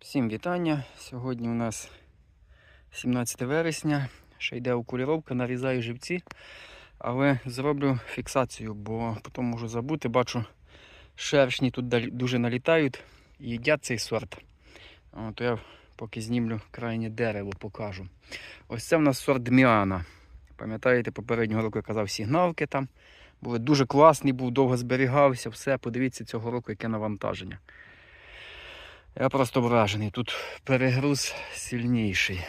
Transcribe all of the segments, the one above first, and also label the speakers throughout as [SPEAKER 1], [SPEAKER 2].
[SPEAKER 1] Всім вітання. Сьогодні у нас 17 вересня. Ще йде окуліровка, нарізаю живці, але зроблю фіксацію, бо потім можу забути. Бачу, шершні тут дуже налітають і їдять цей сорт. То я поки знімлю крайнє дерево, покажу. Ось це в нас сорт Дміана. Пам'ятаєте, попереднього року я казав сигналки там. Були дуже класний, був довго зберігався, все. Подивіться цього року, яке навантаження. Я просто вражений. Тут перегруз сильніший.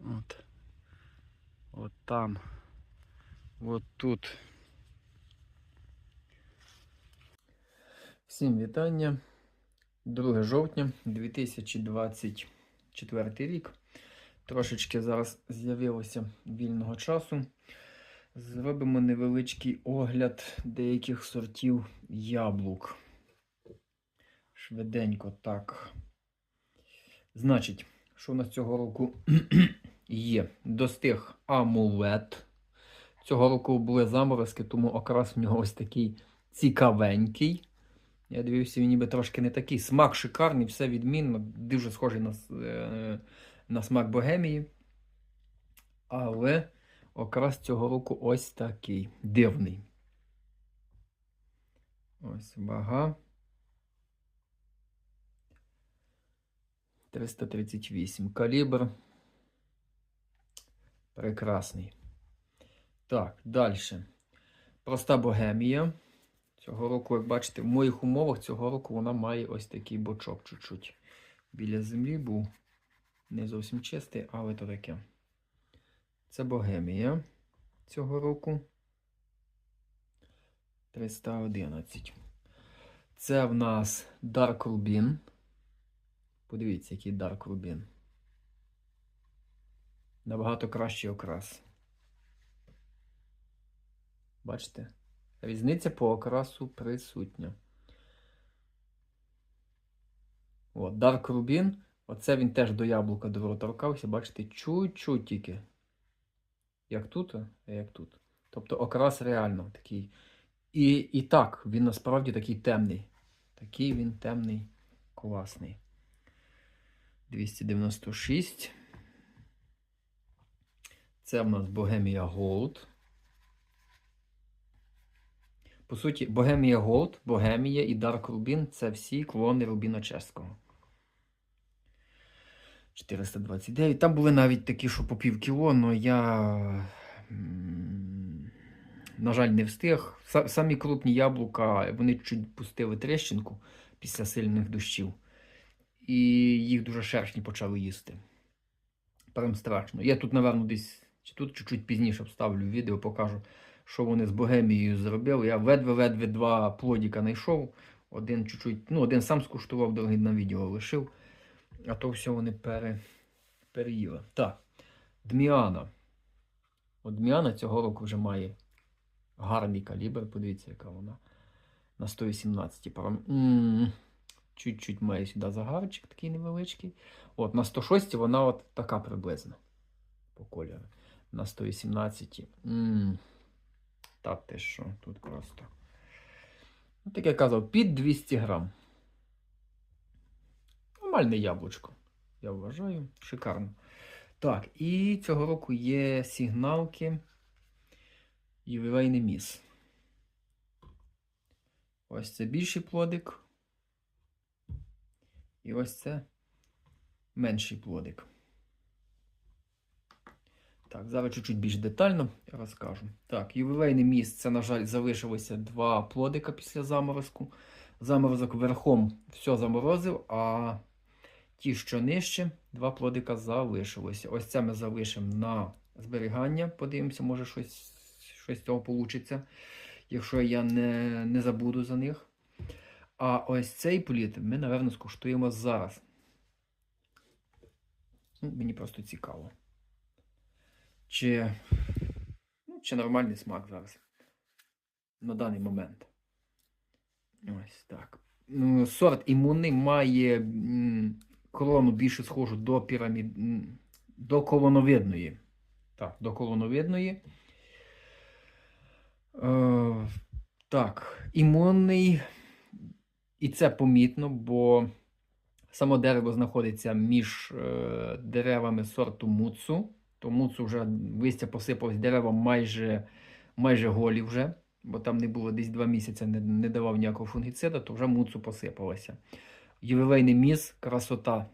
[SPEAKER 1] От. От там. От тут. Всім вітання. 2 жовтня 2024 рік. Трошечки зараз з'явилося вільного часу. Зробимо невеличкий огляд деяких сортів яблук. Швиденько так. Значить, що у нас цього року є? Достиг амулет. Цього року були заморозки, тому окрас в нього ось такий цікавенький. Я дивився, він ніби трошки не такий. Смак шикарний, все відмінно, дуже схожий на, е, на смак богемії. Але окрас цього року ось такий дивний. Ось вага. 338. Калібр. Прекрасний. Так, далі. Проста богемія. Цього року, як бачите, в моїх умовах цього року вона має ось такий бочок чуть-чуть. Біля землі був не зовсім чистий, але то таке. Це богемія цього року. 311. Це в нас Dark Rubin. Подивіться, який Dark Rubin. Набагато кращий окрас. Бачите? Різниця по окрасу присутня. От, Dark Rubin. Оце він теж до яблука доторкався, бачите, чуть-чуть тільки. Як тут, а як тут. Тобто окрас реально такий. І, і так, він насправді такий темний. Такий він темний, класний. 296. Це в нас Bohemia Gold. По суті, Bohemia Gold, Bohemia і Dark Rubin це всі клони Рубіна Чеського. 429. Там були навіть такі, що по пів кіло, але я, на жаль, не встиг. Самі крупні яблука, вони чуть пустили тріщинку після сильних дощів. І їх дуже шершні почали їсти. Прям страшно. Я тут, напевно, десь, чи тут чуть-чуть пізніше вставлю відео, покажу, що вони з Богемією зробили. Я ледве-ледве два плодіка знайшов. Один чуть-чуть, ну, один сам скуштував, другий на відео лишив. А то все вони пере, переїли. Так, Дміана. От Дміана цього року вже має гарний калібр. Подивіться, яка вона. На 118. Прям, м, Чуть-чуть має сюди загарчик такий невеличкий. От, на 106 вона от така приблизно по кольору. На 118. м Та ти що, тут просто. Ну, так я казав, під 200 грам. Нормальне яблучко. Я вважаю. Шикарно. Так, і цього року є сигналки ювілейний міс. Ось це більший плодик. І ось це менший плодик. Так, зараз чуть-чуть більш детально розкажу. Так, ювілейний міст, це, на жаль, залишилося два плодика після заморозку. Заморозок верхом все заморозив, а ті, що нижче, два плодика залишилося. Ось це ми залишимо на зберігання. Подивимося, може щось, щось з цього вийде, якщо я не, не забуду за них. А ось цей плід ми, напевно, скуштуємо зараз. Ну, мені просто цікаво. Чи, ну, чи нормальний смак зараз. На даний момент. Ось так. Ну, Сорт імунний має м, крону більше схожу до пірамід, до колоновидної. Так, до колоновидної. Е, так, імунний І це помітно, бо само дерево знаходиться між е, деревами сорту муцу. То муцу вже листя посипалось, дерева майже, майже голі вже, бо там не було десь два місяці, не, не давав ніякого фунгіцида, то вже муцу посипалося. Ювілейний міс, красота,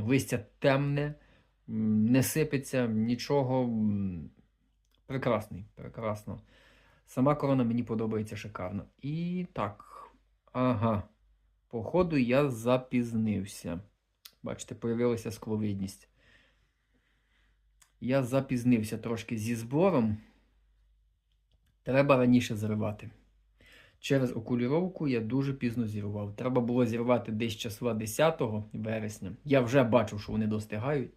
[SPEAKER 1] листя темне, не сипеться, нічого. Прекрасний, прекрасно. Сама корона мені подобається шикарно. І так. Ага. Походу, я запізнився. Бачите, появилася скловидність. Я запізнився трошки зі збором. Треба раніше зривати. Через окуліровку я дуже пізно зірвав. Треба було зірвати десь числа 10 вересня. Я вже бачив, що вони достигають.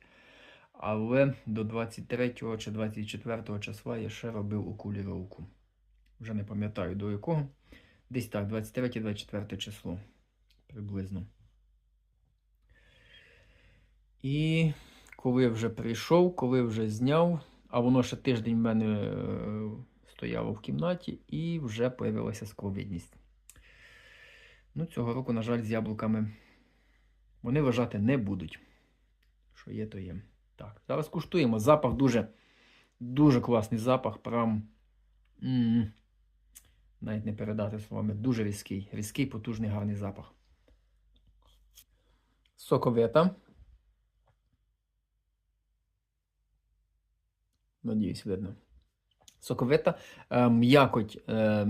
[SPEAKER 1] Але до 23 чи 24 числа я ще робив окуліровку. Вже не пам'ятаю до якого. Десь так, 23-24 число приблизно. І коли вже прийшов, коли вже зняв, а воно ще тиждень в мене е, стояло в кімнаті, і вже появилася скловидність. Ну, цього року, на жаль, з яблуками вони вважати не будуть. Що є, то є. Так, зараз куштуємо. Запах дуже, дуже класний запах. Прям. м, Навіть не передати словами. Дуже різкий. Різкий, потужний, гарний запах. Соковита. Надіюсь, видно. Соковита. Е, м'якоть е,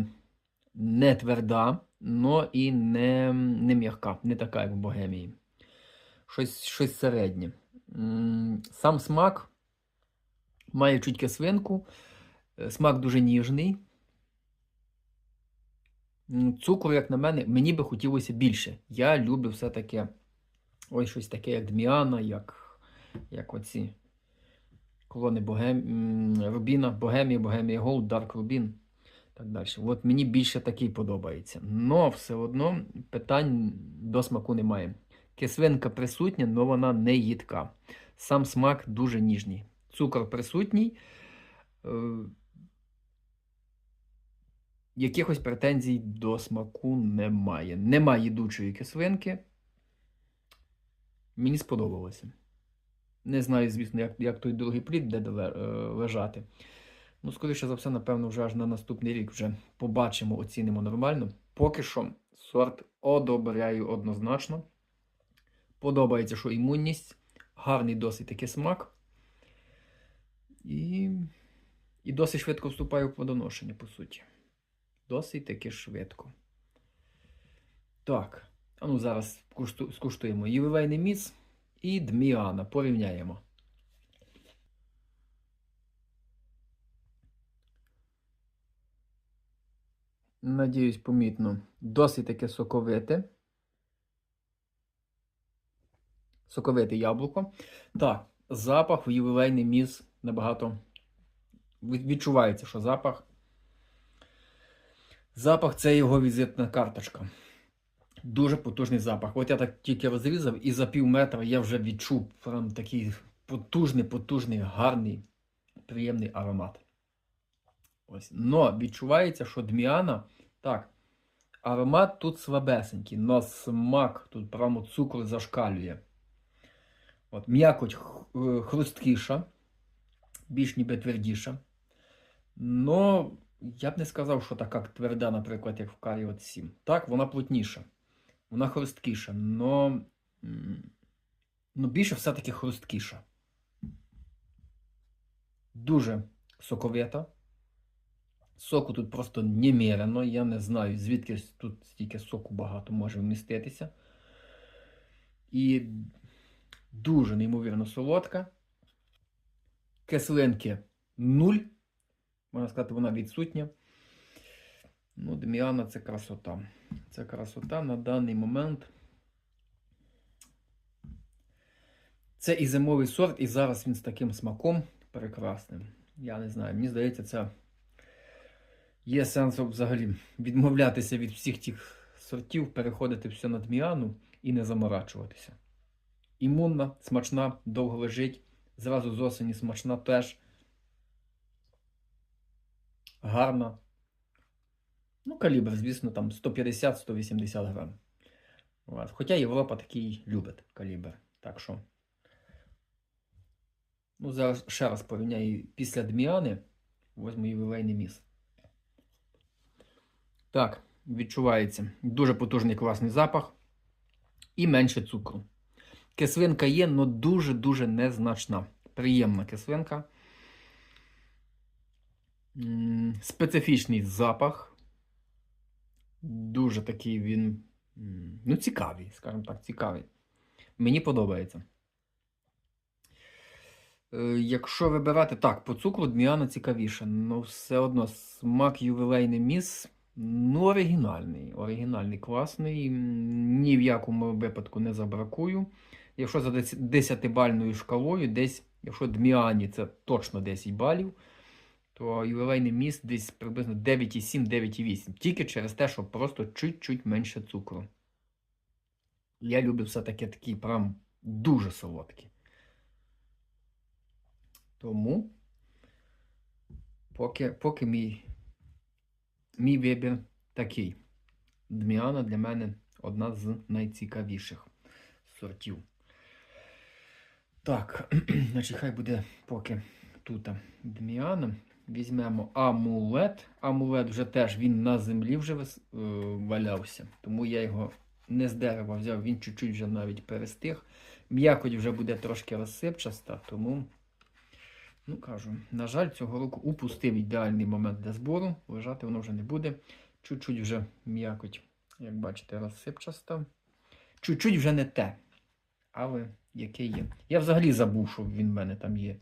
[SPEAKER 1] не тверда, но і не, не м'яка, не така, як в богемії. Щось, щось середнє. Сам смак має чуть кислинку. Е, Смак дуже ніжний. Цукру, як на мене, мені би хотілося більше. Я люблю все-таки ось щось таке, як Дміана, як, як оці колони Богем... Рубіна, Богемія, Богемія Голд, Дарк Рубін. Так далі. От мені більше такий подобається. Но все одно питань до смаку немає. Кислинка присутня, але вона не їдка. Сам смак дуже ніжний. Цукор присутній. Е, Якихось претензій до смаку немає. Немає їдучої кислинки. Мені сподобалося. Не знаю, звісно, як, як той другий плід буде е, лежати. Ну, скоріше за все, напевно, вже аж на наступний рік вже побачимо, оцінимо нормально. Поки що сорт одобряю однозначно. Подобається, що імунність, гарний досить такий смак. І, і досить швидко вступаю в плодоношення, по суті. Досить таки швидко. Так, ну зараз скуштуємо Євелейний міц і Дміана. Порівняємо. Надіюсь, помітно. Досить таке соковите. Соковите яблуко. Так, запах в ювілейний міс набагато відчувається, що запах. Запах це його візитна карточка. Дуже потужний запах. От я так тільки розрізав, і за пів метра я вже відчув прям такий потужний, потужний, гарний, приємний аромат. Ось. Но відчувається, що дміана, так, аромат тут слабесенький, но смак тут прямо цукор зашкалює. От, м'якоть е, хрусткіша, більш ніби твердіша. Но я б не сказав, що така тверда, наприклад, як в Карі от 7. Так, вона плотніша, вона хрусткіша, но, но більше все-таки хрусткіша. Дуже соковита. Соку тут просто немерено. Я не знаю, звідки тут стільки соку багато може вміститися. І дуже неймовірно солодка. Кислинки нуль. Можна сказати, вона відсутня. Ну, Деміана це красота. Це красота на даний момент. Це і зимовий сорт, і зараз він з таким смаком прекрасним. Я не знаю, мені здається, це є сенс взагалі відмовлятися від всіх тих сортів, переходити все на дміану і не заморачуватися. Імунна, смачна, довго лежить. Зразу з осені смачна теж. Гарна. Ну, калібр, звісно, там 150-180 грам. Хоча Європа такий любить калібр. Так що. Ну, зараз ще раз порівняю після Дміани. Возьму ювілейний міс. Так, відчувається дуже потужний класний запах і менше цукру. Кислинка є, але дуже-дуже незначна. Приємна кислинка. Специфічний запах. Дуже такий він. Ну, цікавий, скажімо так, цікавий. Мені подобається. Е, Якщо вибирати так, по цукру Дміана цікавіше, але все одно смак ювілейний міс, ну, оригінальний. Оригінальний, класний. Ні в якому випадку не забракую. Якщо за 10-бальною шкалою, десь, якщо Дміані це точно 10 балів, то ювілейний міст десь приблизно 9,7-9,8. Тільки через те, що просто чуть-чуть менше цукру. Я люблю все-таки такі прям дуже солодкі. Тому поки, поки мій, мій вибір такий. Дміана для мене одна з найцікавіших сортів. Так, значить, хай буде поки тут Дміана. Візьмемо амулет. Амулет вже теж він на землі вже е, валявся, тому я його не з дерева взяв, він чуть-чуть вже навіть перестиг. М'якоть вже буде трошки розсипчаста, тому, ну кажу, на жаль, цього року упустив ідеальний момент для збору. Лежати воно вже не буде. Чуть-чуть вже м'якоть, як бачите, розсипчаста. Чуть-чуть вже не те. Але яке є. Я взагалі забув, що він в мене там є.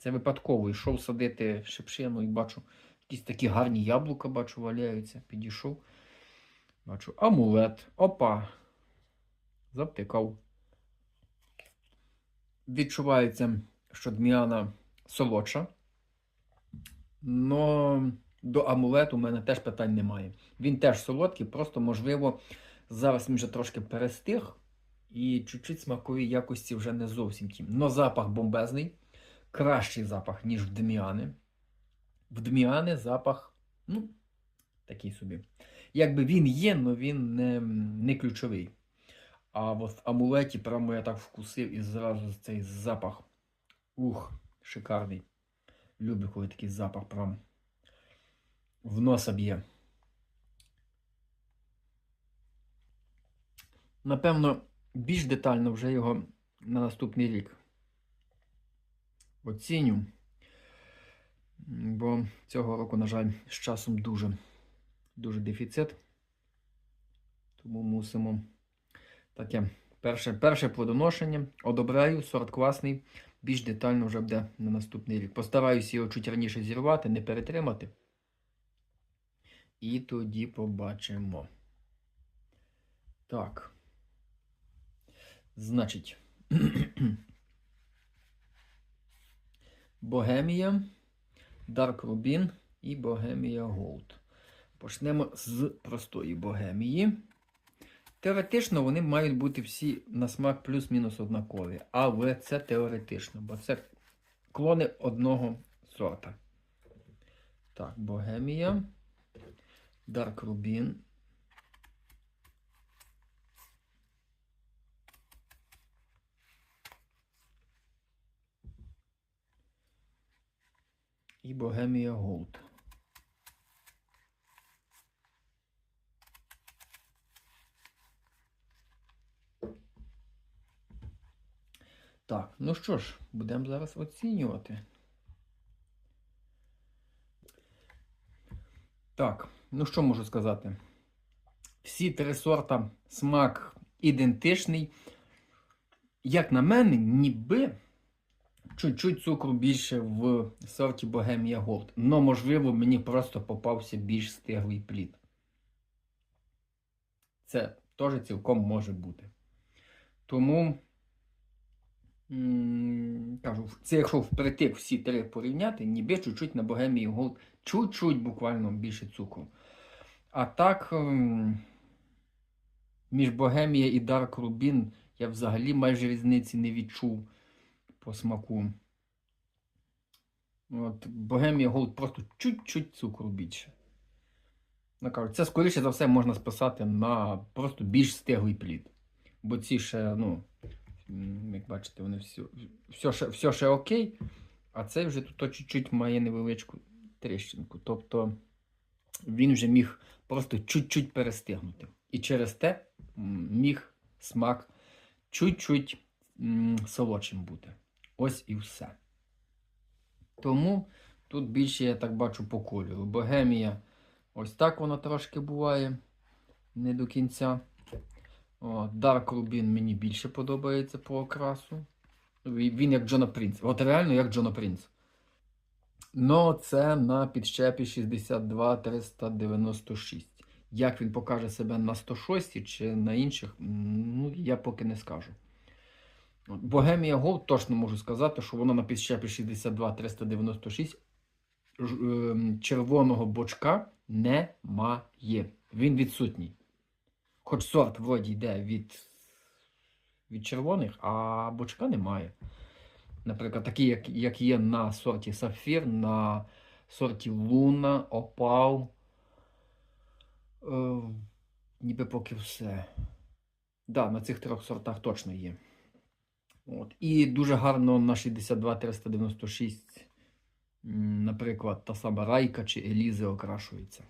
[SPEAKER 1] Це випадково. Йшов садити шипшину і бачу, якісь такі гарні яблука, бачу, валяються. Підійшов. Бачу, амулет. Опа. Завтикав. Відчувається, що Дміана солодша. Но до амулету у мене теж питань немає. Він теж солодкий, просто, можливо, зараз він вже трошки перестиг. І чуть-чуть смакової якості вже не зовсім ті. Но запах бомбезний. Кращий запах, ніж в Дміани. В Дміани запах, ну, такий собі. Якби він є, але він не, не ключовий. А от в амулеті прямо я так вкусив і зразу цей запах. Ух, шикарний. Люблю, коли такий запах прям в носа б'є. Напевно, більш детально вже його на наступний рік оціню. Бо цього року, на жаль, з часом дуже, дуже дефіцит. Тому мусимо таке перше, перше плодоношення. Одобряю, сорт класний. Більш детально вже буде на наступний рік. Постараюся його чуть раніше зірвати, не перетримати. І тоді побачимо. Так. Значить. Богемія, Dark Rubin і Богемія Gold. Почнемо з простої Богемії. Теоретично вони мають бути всі на смак плюс-мінус однакові. Але це теоретично, бо це клони одного сорта. Так, Богемія, Dark Rubin. І Богемія Голд. Так, ну що ж, будемо зараз оцінювати. Так, ну що можу сказати? Всі три сорта смак ідентичний. Як на мене, ніби чуть-чуть цукру більше в сорті Bohemia Gold. Но, можливо, мені просто попався більш стиглий плід. Це теж цілком може бути. Тому, кажу, це якщо впритик всі три порівняти, ніби чуть-чуть на Bohemia Gold, чуть-чуть буквально більше цукру. А так, між Богемія і Dark Rubin я взагалі майже різниці не відчув по смаку. От, Богемія Голд просто чуть-чуть цукру більше. Ну, кажу, це, скоріше за все, можна списати на просто більш стиглий плід. Бо ці ще, ну, як бачите, вони всі, все, ще, все ще окей, а цей вже тут чуть-чуть має невеличку тріщинку. Тобто він вже міг просто чуть-чуть перестигнути. І через те міг смак чуть-чуть солодшим бути. Ось і все. Тому тут більше я так бачу по кольору. Богемія, ось так вона трошки буває. Не до кінця. О, Dark Rubin мені більше подобається по окрасу. Він як Джона Принц. От реально як Джона Принц. Но це на підщепі 62 396. Як він покаже себе на 106 чи на інших, ну, я поки не скажу. Богемія Gold точно можу сказати, що воно на підщепі 62 396 ем, червоного бочка немає. Він відсутній. Хоч сорт вроді йде від, від червоних, а бочка немає. Наприклад, такі, як, як є на сорті Сафір, на сорті Луна, Опал. Е, ніби поки все. Да, на цих трьох сортах точно є. От. І дуже гарно на 62 396, наприклад, та сама Райка чи Елізи окрашується.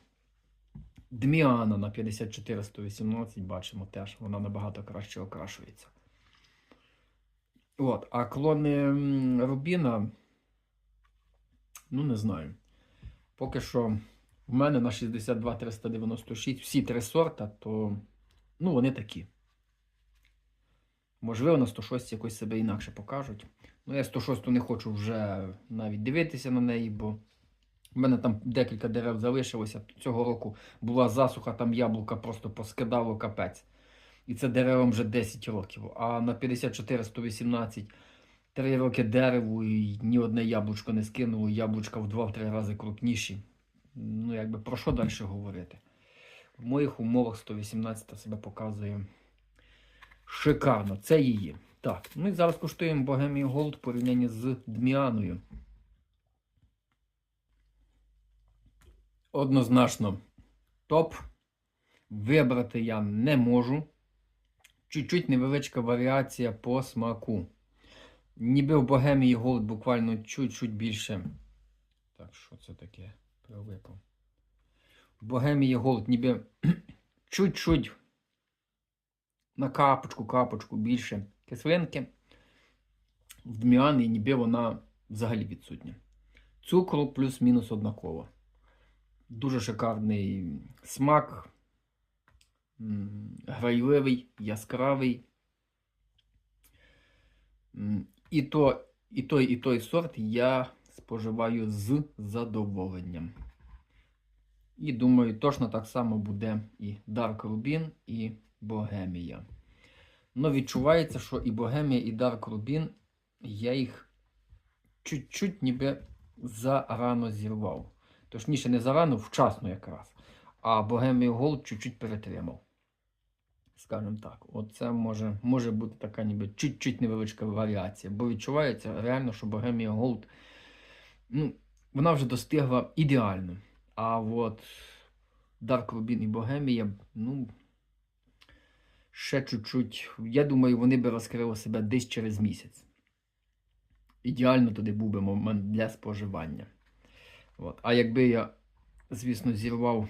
[SPEAKER 1] Дміана на 54 118 бачимо теж, вона набагато краще окрашується. От, а клони Рубіна, ну не знаю. Поки що в мене на 62 396 всі три сорта, то ну, вони такі. Можливо, на 106 якось себе інакше покажуть. Ну, я 106 не хочу вже навіть дивитися на неї, бо в мене там декілька дерев залишилося. Цього року була засуха, там яблука просто поскидало капець. І це деревом вже 10 років. А на 54 118 3 роки дереву і ні одне яблучко не скинуло, яблучка в 2-3 рази крупніші. Ну, якби про що далі говорити? В моїх умовах 118 себе показує шикарно. Це її. Так, ми зараз куштуємо Bohemian Gold в порівнянні з Дміаною. Однозначно топ. Вибрати я не можу. Чуть-чуть невеличка варіація по смаку. Ніби в Богемії Голд буквально чуть-чуть більше. Так, що це таке? Прилипав. В Богемії Голд ніби чуть-чуть на капочку, капочку більше кислинки. В Дміані ніби вона взагалі відсутня. Цукру плюс-мінус однаково. Дуже шикарний смак. Грайливий, яскравий. І, то, і той, і той сорт я споживаю з задоволенням. І думаю, точно так само буде і Dark Rubin, і Богемія. Ну, відчувається, що і Богемія, і Dark Rubin, я їх чуть-чуть ніби зарано зірвав. Точніше, не зарано, вчасно якраз. А Bohemian Gold чуть-чуть перетримав. Скажімо так. Оце може, може бути така ніби чуть-чуть невеличка варіація. Бо відчувається реально, що Bohemian Gold, ну, вона вже достигла ідеально. А от Dark Rubin і Bohemia, ну, ще чуть-чуть. Я думаю, вони би розкрили себе десь через місяць. Ідеально туди був би момент для споживання. От. А якби я, звісно, зірвав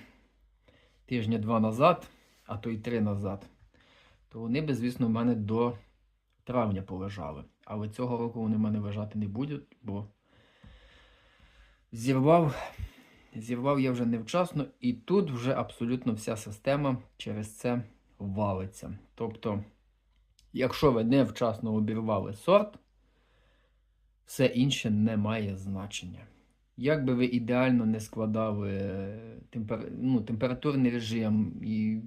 [SPEAKER 1] тижня два назад, а то й три назад, то вони би, звісно, в мене до травня полежали. Але цього року вони в мене лежати не будуть, бо зірвав, зірвав я вже невчасно, і тут вже абсолютно вся система через це валиться. Тобто, якщо ви невчасно обірвали сорт, все інше не має значення. Як би ви ідеально не складали е, темпер... ну, температурний режим і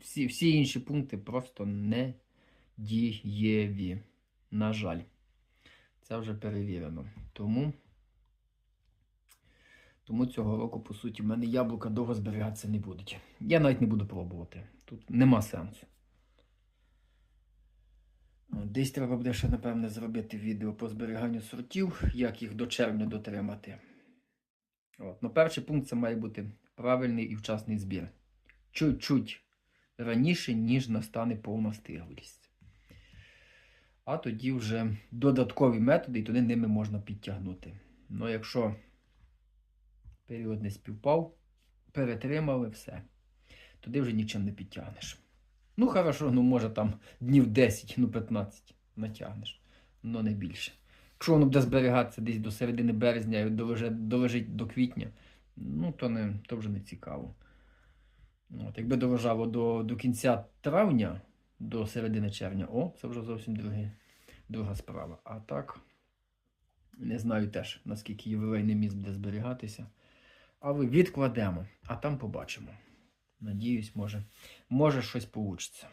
[SPEAKER 1] всі, всі інші пункти просто не дієві. На жаль, це вже перевірено. Тому, Тому цього року, по суті, в мене яблука довго зберігатися не будуть. Я навіть не буду пробувати. Тут нема сенсу. Десь треба буде ще, напевне, зробити відео по зберіганню сортів, як їх до червня дотримати. От. Ну, перший пункт це має бути правильний і вчасний збір. Чуть-чуть раніше, ніж настане повна стиглість. А тоді вже додаткові методи, і туди ними можна підтягнути. Ну, якщо період не співпав, перетримали все, туди вже нічим не підтягнеш. Ну, хорошо, ну може там днів 10, ну 15 натягнеш, але не більше. Якщо воно буде зберігатися десь до середини березня і долежить, до квітня, ну то, не, то вже не цікаво. От, якби долежало до, до кінця травня, до середини червня, о, це вже зовсім друге, друга справа. А так, не знаю теж, наскільки ювілейний міст буде зберігатися. Але відкладемо, а там побачимо. Надіюсь, може, може щось получиться.